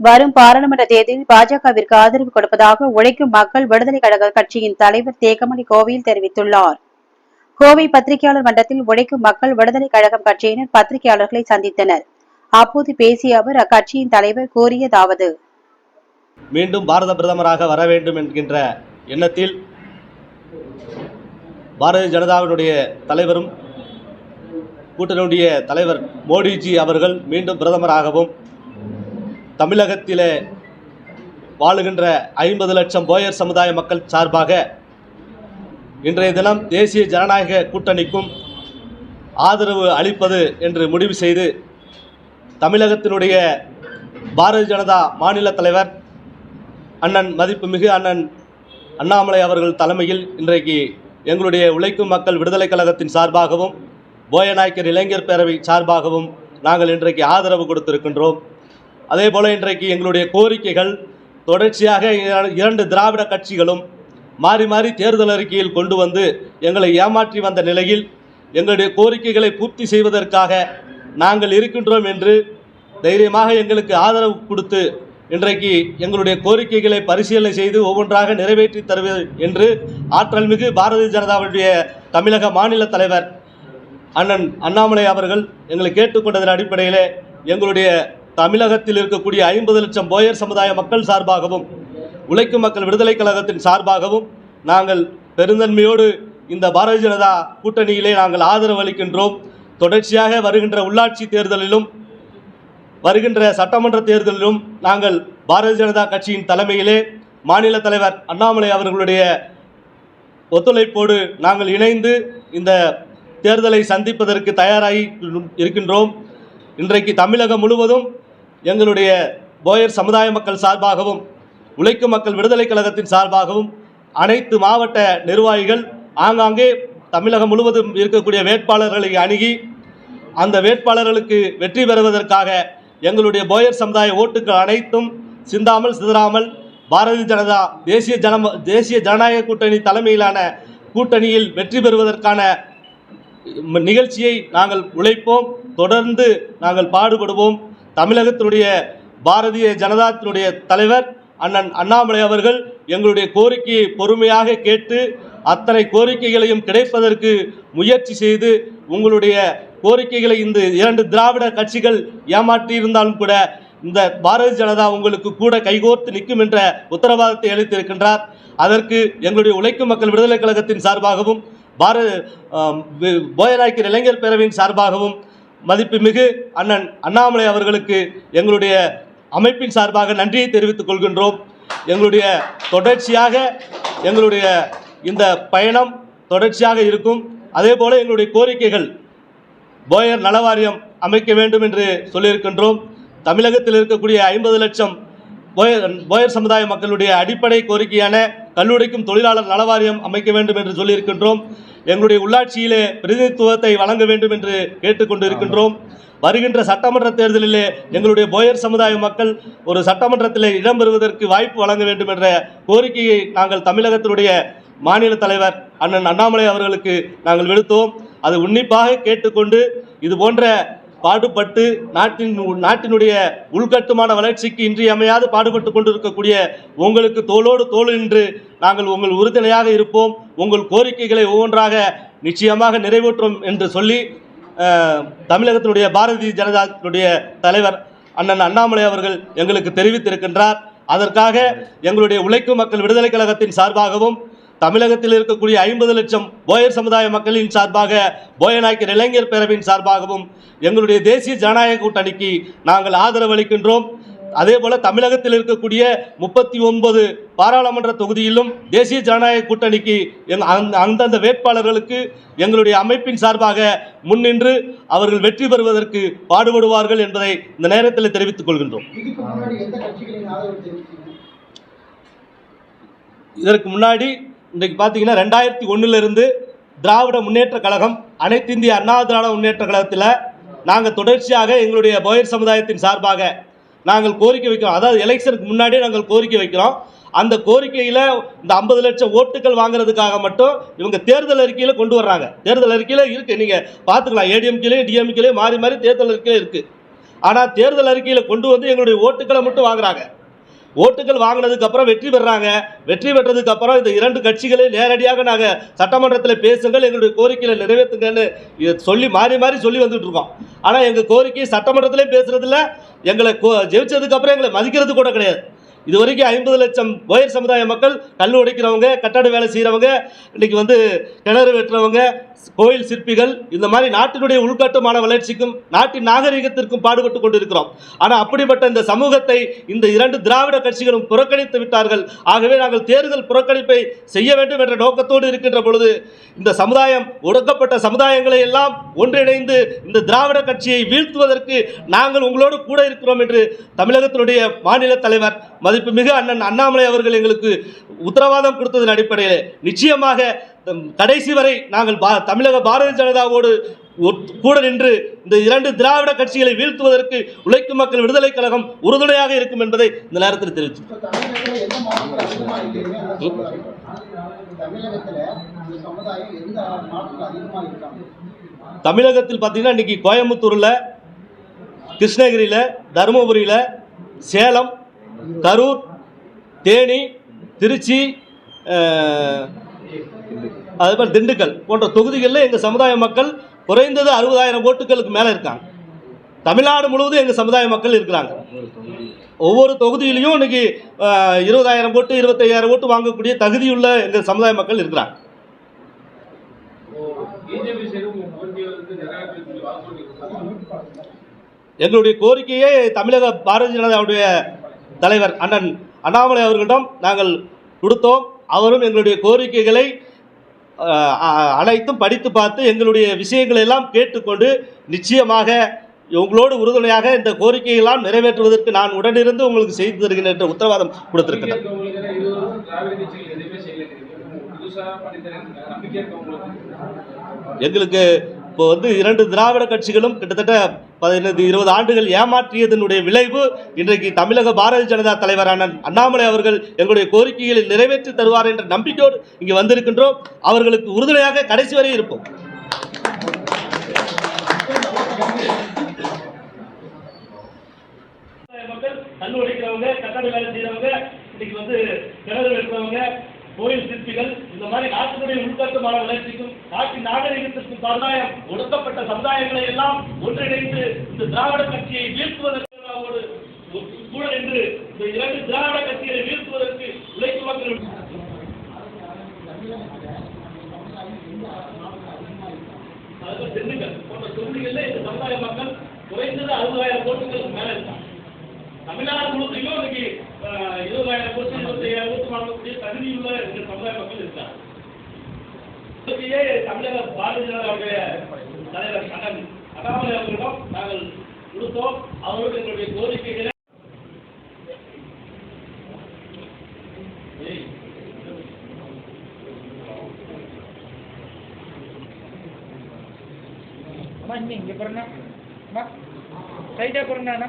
வரும் பாராளுமன்ற தேர்தலில் பாஜகவிற்கு ஆதரவு கொடுப்பதாக உழைக்கும் மக்கள் விடுதலை கழக கட்சியின் தலைவர் தேக்கமணி கோவையில் தெரிவித்துள்ளார். கோவை பத்திரிகையாளர் மன்றத்தில் உழைக்கும் மக்கள் விடுதலை கழகம் கட்சியினர் பத்திரிகையாளர்களை சந்தித்தனர். அப்போது பேசிய அவர் அக்கட்சியின் தலைவர் கூறியதாவது மீண்டும் பாரத பிரதமராக வர வேண்டும் என்கின்ற எண்ணத்தில் பாரதிய ஜனதாவினுடைய தலைவரும் கூட்டணியுடைய தலைவர் மோடிஜி அவர்கள் மீண்டும் பிரதமராகவும் தமிழகத்திலே வாழுகின்ற ஐம்பது லட்சம் போயர் சமுதாய மக்கள் சார்பாக இன்றைய தினம் தேசிய ஜனநாயக கூட்டணிக்கும் ஆதரவு அளிப்பது என்று முடிவு செய்து தமிழகத்தினுடைய பாரதிய ஜனதா மாநில தலைவர் அண்ணன் மதிப்புமிகு அண்ணன் அண்ணாமலை அவர்கள் தலைமையில் இன்றைக்கு எங்களுடைய உழைக்கும் மக்கள் விடுதலை கழகத்தின் சார்பாகவும் போயநாயக்கர் இளைஞர் பேரவை சார்பாகவும் நாங்கள் இன்றைக்கு ஆதரவு கொடுத்திருக்கின்றோம். அதே போல் இன்றைக்கு எங்களுடைய கோரிக்கைகள் தொடர்ச்சியாக இரண்டு திராவிட கட்சிகளும் மாறி மாறி தேர்தல் அறிக்கையில் கொண்டு வந்து எங்களை ஏமாற்றி வந்த நிலையில் எங்களுடைய கோரிக்கைகளை பூர்த்தி செய்வதற்காக நாங்கள் இருக்கின்றோம் என்று தைரியமாக எங்களுக்கு ஆதரவு கொடுத்து இன்றைக்கு எங்களுடைய கோரிக்கைகளை பரிசீலனை செய்து ஒவ்வொன்றாக நிறைவேற்றி தருவது என்று ஆற்றல் மிகு பாரதிய ஜனதாவுடைய தமிழக மாநில தலைவர் அண்ணன் அண்ணாமலை அவர்கள் எங்களை கேட்டுக்கொண்டதன் அடிப்படையிலே எங்களுடைய தமிழகத்தில் இருக்கக்கூடிய ஐம்பது லட்சம் போயர் சமுதாய மக்கள் சார்பாகவும் உழைக்கும் மக்கள் விடுதலை கழகத்தின் சார்பாகவும் நாங்கள் பெருந்தன்மையோடு இந்த பாரதிய ஜனதா கூட்டணியிலே நாங்கள் ஆதரவு அளிக்கின்றோம். தொடர்ச்சியாக வருகின்ற உள்ளாட்சி தேர்தலிலும் வருகின்ற சட்டமன்ற தேர்தலிலும் நாங்கள் பாரதிய ஜனதா கட்சியின் தலைமையிலே மாநில தலைவர் அண்ணாமலை அவர்களுடைய ஒத்துழைப்போடு நாங்கள் இணைந்து இந்த தேர்தலை சந்திப்பதற்கு தயாராகி இருக்கின்றோம். இன்றைக்கு தமிழகம் முழுவதும் எங்களுடைய போயர் சமுதாய மக்கள் சார்பாகவும் உழைக்கும் மக்கள் விடுதலை கழகத்தின் சார்பாகவும் அனைத்து மாவட்ட நிர்வாகிகள் ஆங்காங்கே தமிழகம் முழுவதும் இருக்கக்கூடிய வேட்பாளர்களை அணுகி அந்த வேட்பாளர்களுக்கு வெற்றி பெறுவதற்காக எங்களுடைய போயர் சமுதாய ஓட்டுகள் அனைத்தும் சிந்தாமல் சிதறாமல் பாரதிய ஜனதா தேசிய ஜன தேசிய ஜனநாயக கூட்டணி தலைமையிலான கூட்டணியில் வெற்றி பெறுவதற்கான நிகழ்ச்சியை நாங்கள் உழைப்போம். தொடர்ந்து நாங்கள் பாடுபடுவோம். தமிழகத்தினுடைய பாரதிய ஜனதாத்தினுடைய தலைவர் அண்ணன் அண்ணாமலை அவர்கள் எங்களுடைய கோரிக்கையை பொறுமையாக கேட்டு அத்தனை கோரிக்கைகளையும் கிடைப்பதற்கு முயற்சி செய்து உங்களுடைய கோரிக்கைகளை இந்த இரண்டு திராவிட கட்சிகள் ஏமாற்றி இருந்தாலும் கூட இந்த பாரதிய ஜனதா உங்களுக்கு கூட கைகோர்த்து நிற்கும் என்ற உத்தரவாதத்தை அளித்திருக்கின்றார். அதற்கு எங்களுடைய உழைக்கும் மக்கள் விடுதலை கழகத்தின் சார்பாகவும் பாரத போயநாயக்கர் இளைஞர் பேரவையின் சார்பாகவும் மதிப்புமிகு அண்ணன் அண்ணாமலை அவர்களுக்கு எங்களுடைய அமைப்பின் சார்பாக நன்றியை தெரிவித்துக் கொள்கின்றோம். எங்களுடைய தொடர்ச்சியாக எங்களுடைய இந்த பயணம் தொடர்ச்சியாக இருக்கும். அதே போல எங்களுடைய கோரிக்கைகள் போயர் நலவாரியம் அமைக்க வேண்டும் என்று சொல்லியிருக்கின்றோம். தமிழகத்தில் இருக்கக்கூடிய ஐம்பது லட்சம் போயர் போயர் சமுதாய மக்களுடைய அடிப்படை கோரிக்கையான கல்லூரிக்கும் தொழிலாளர் நலவாரியம் அமைக்க வேண்டும் என்று சொல்லியிருக்கின்றோம். எங்களுடைய உள்ளாட்சியிலே பிரதிநிதித்துவத்தை வழங்க வேண்டும் என்று கேட்டுக்கொண்டு இருக்கின்றோம் வருகின்ற சட்டமன்ற தேர்தலிலே எங்களுடைய போயர் சமுதாய மக்கள் ஒரு சட்டமன்றத்தில் இடம்பெறுவதற்கு வாய்ப்பு வழங்க வேண்டும் என்ற கோரிக்கையை நாங்கள் தமிழகத்தினுடைய மாநில தலைவர் அண்ணன் அண்ணாமலை அவர்களுக்கு நாங்கள் விடுத்தோம். அது உன்னிப்பாக கேட்டுக்கொண்டு இது போன்ற பாடுபட்டு நாட்டின் நாட்டினுடைய உள்கட்டுமான வளர்ச்சிக்கு இன்றியமையாது பாடுபட்டு கொண்டிருக்கக்கூடிய உங்களுக்கு தோளோடு தோல் என்று நாங்கள் உங்கள் உறுதுணையாக இருப்போம். உங்கள் கோரிக்கைகளை ஒவ்வொன்றாக நிச்சயமாக நிறைவேற்றும் என்று சொல்லி தமிழகத்தினுடைய பாரதிய ஜனதாவுடைய தலைவர் அண்ணன் அண்ணாமலை அவர்கள் எங்களுக்கு தெரிவித்திருக்கின்றார். அதற்காக எங்களுடைய உழைக்கும் மக்கள் விடுதலை கழகத்தின் சார்பாகவும் தமிழகத்தில் இருக்கக்கூடிய ஐம்பது லட்சம் போயர் சமுதாய மக்களின் சார்பாக போயநாயக்கர் இளைஞர் பேரவையின் சார்பாகவும் எங்களுடைய தேசிய ஜனநாயக கூட்டணிக்கு நாங்கள் ஆதரவு அளிக்கின்றோம். அதே போல தமிழகத்தில் இருக்கக்கூடிய முப்பத்தி ஒன்பது பாராளுமன்ற தொகுதியிலும் தேசிய ஜனநாயக கூட்டணிக்கு அந்தந்த வேட்பாளர்களுக்கு எங்களுடைய அமைப்பின் சார்பாக முன்னின்று அவர்கள் வெற்றி பெறுவதற்கு பாடுபடுவார்கள் என்பதை இந்த நேரத்தில் தெரிவித்துக் கொள்கின்றோம். இதற்கு முன்னாடி இன்றைக்கு பார்த்தீங்கன்னா ரெண்டாயிரத்தி ஒன்றிலிருந்து திராவிட முன்னேற்ற கழகம் அனைத்து இந்திய அண்ணா திராவிட முன்னேற்ற கழகத்தில் நாங்கள் தொடர்ச்சியாக எங்களுடைய போயர் சமுதாயத்தின் சார்பாக நாங்கள் கோரிக்கை வைக்கிறோம். அதாவது எலெக்ஷனுக்கு முன்னாடியே நாங்கள் கோரிக்கை வைக்கிறோம். அந்த கோரிக்கையில் இந்த ஐம்பது லட்சம் ஓட்டுகள் வாங்குறதுக்காக மட்டும் இவங்க தேர்தல் அறிக்கையில் கொண்டு வர்றாங்க. தேர்தல் அறிக்கையில் இருக்குது நீங்கள் பார்த்துக்கலாம். ஏடிஎம்கேலையும் டிஎம்கேலையும் மாறி மாறி தேர்தல் அறிக்கையில் இருக்குது ஆனால் தேர்தல் அறிக்கையில் கொண்டு வந்து எங்களுடைய ஓட்டுக்களை மட்டும் வாங்குறாங்க. ஓட்டுகள் வாங்கினதுக்கு அப்புறம் வெற்றி பெறாங்க. வெற்றி பெற்றதுக்கு அப்புறம் இந்த இரண்டு கட்சிகளை நேரடியாக நாங்கள் சட்டமன்றத்தில் பேசுங்கள் எங்களுடைய கோரிக்கையை நிறைவேற்றுங்கன்னு இதை சொல்லி மாறி மாறி சொல்லி வந்துட்டு இருக்கோம். ஆனால் எங்கள் கோரிக்கை சட்டமன்றத்திலே பேசுறதில்ல. எங்களை கோ- ஜெயிச்சதுக்கு அப்புறம் எங்களை மதிக்கிறது கூட கிடையாது. இது வரைக்கும் ஐம்பது லட்சம் ஒயர் சமுதாய மக்கள் கல் உடைக்கிறவங்க கட்டட வேலை செய்கிறவங்க இன்றைக்கி வந்து கிணறு வெட்டுறவங்க கோயில் சிற்பிகள் இந்த மாதிரி நாட்டினுடைய உள்கட்டமான வளர்ச்சிக்கும் நாட்டின் நாகரிகத்திற்கும் பாடுபட்டு கொண்டிருக்கிறோம். ஆனால் அப்படிப்பட்ட இந்த சமூகத்தை இந்த இரண்டு திராவிட கட்சிகளும் புறக்கணித்து விட்டார்கள். ஆகவே நாங்கள் தேர்தல் புறக்கணிப்பை செய்ய வேண்டும் என்ற நோக்கத்தோடு இருக்கின்ற பொழுது இந்த சமுதாயம் ஒடுக்கப்பட்ட சமுதாயங்களை எல்லாம் ஒன்றிணைந்து இந்த திராவிட கட்சியை வீழ்த்துவதற்கு நாங்கள் உங்களோடு கூட இருக்கிறோம் என்று தமிழகத்தினுடைய மாநில தலைவர் மதிப்புமிகு அண்ணன் அண்ணாமலை அவர்கள் எங்களுக்கு உத்தரவாதம் கொடுத்ததன் அடிப்படையில் நிச்சயமாக கடைசி வரை நாங்கள் பா தமிழக பாரதிய ஜனதாவோடு கூட நின்று இந்த இரண்டு திராவிட கட்சிகளை வீழ்த்துவதற்கு உழைக்கும் மக்கள் விடுதலை கழகம் உறுதுணையாக இருக்கும் என்பதை இந்த நேரத்தில் தெரிவித்து தமிழகத்துல பார்த்தீங்கன்னா இன்னைக்கு கோயம்புத்தூரில் கிருஷ்ணகிரியில் தருமபுரியில் சேலம் கரூர் தேனி திருச்சி அதே மாதிரி திண்டுக்கல் போன்ற தொகுதிகளில் எங்கள் சமுதாய மக்கள் குறைந்தது அறுபதாயிரம் ஓட்டுகளுக்கு மேலே இருக்காங்க. தமிழ்நாடு முழுவதும் எங்கள் சமுதாய மக்கள் இருக்கிறாங்க. ஒவ்வொரு தொகுதியிலையும் இன்னைக்கு இருபதாயிரம் ஓட்டு இருபத்தையாயிரம் ஓட்டு வாங்கக்கூடிய தகுதியுள்ள எங்கள் சமுதாய மக்கள் இருக்கிறாங்க. எங்களுடைய கோரிக்கையை தமிழக பாரதிய ஜனதாவுடைய தலைவர் அண்ணன் அண்ணாமலை அவர்களிடம் நாங்கள் கொடுத்தோம். அவரும் எங்களுடைய கோரிக்கைகளை அனைத்தும் படித்து பார்த்து எங்களுடைய விஷயங்களை எல்லாம் கேட்டுக்கொண்டு நிச்சயமாக உங்களோடு உறுதுணையாக இந்த கோரிக்கையெல்லாம் நிறைவேற்றுவதற்கு நான் உடனிருந்து உங்களுக்கு செய்து தருகிறேன் என்ற உத்தரவாதம் கொடுத்திருக்கிறேன் எங்களுக்கு இப்போ வந்து இரண்டு திராவிட கட்சிகளும் கிட்டத்தட்ட பதினைந்து இருபது ஆண்டுகள் ஏமாற்றியதனுடைய விளைவு இன்றைக்கு தமிழக பாரதிய ஜனதா தலைவரான அண்ணாமலை அவர்கள் எங்களுடைய கோரிக்கைகளை நிறைவேற்றி தருவார் என்ற நம்பிக்கையோடு இங்கே வந்திருக்கின்றோம். அவர்களுக்கு உறுதுணையாக கடைசி வரை இருப்போம். மக்கள் கட்டட வேலை செய்யறவங்க இன்னைக்கு வந்து கிணறு வெட்டுறவங்க கோயில் சிற்பிகள் இந்த மாதிரி நாட்டினுடைய உள்கட்டுமான வளர்ச்சிக்கும் நாட்டின் நாகரிகத்திற்கும் சமுதாயம் ஒடுக்கப்பட்ட சமுதாயங்களை எல்லாம் ஒன்றிணைந்து இந்த திராவிட கட்சியை வீழ்த்துவதற்கு கூட என்று இந்த இரண்டு திராவிட கட்சிகளை வீழ்த்துவதற்கு உழைக்கும் மக்கள். அதாவது போன்ற தொகுதிகளில் இந்த சமுதாய மக்கள் குறைந்தது அறுபதாயிரம் கோட்டுகளுக்கு மேலே இருக்காங்க. தமிழ்நாடு முழுவதையும் இன்னைக்கு இருபதாயிரம் வருஷம் இருபத்தையாயிரம் கோட்டு வாங்கக்கூடிய தகுதியுள்ள இந்த சமுதாய மக்கள் இருக்காங்க தமிழக பாரதிய ஜனதாவுடைய தலைவர் அண்ணன் அண்ணாமலை அவர்களிடம் நாங்கள் கொடுத்தோம் அவர்களுக்கு எங்களுடைய கோரிக்கைகளை ஏய், அம்மா இங்கே இங்கே பாருண்ணா அம்மா ரைட்டாக பாருண்ணா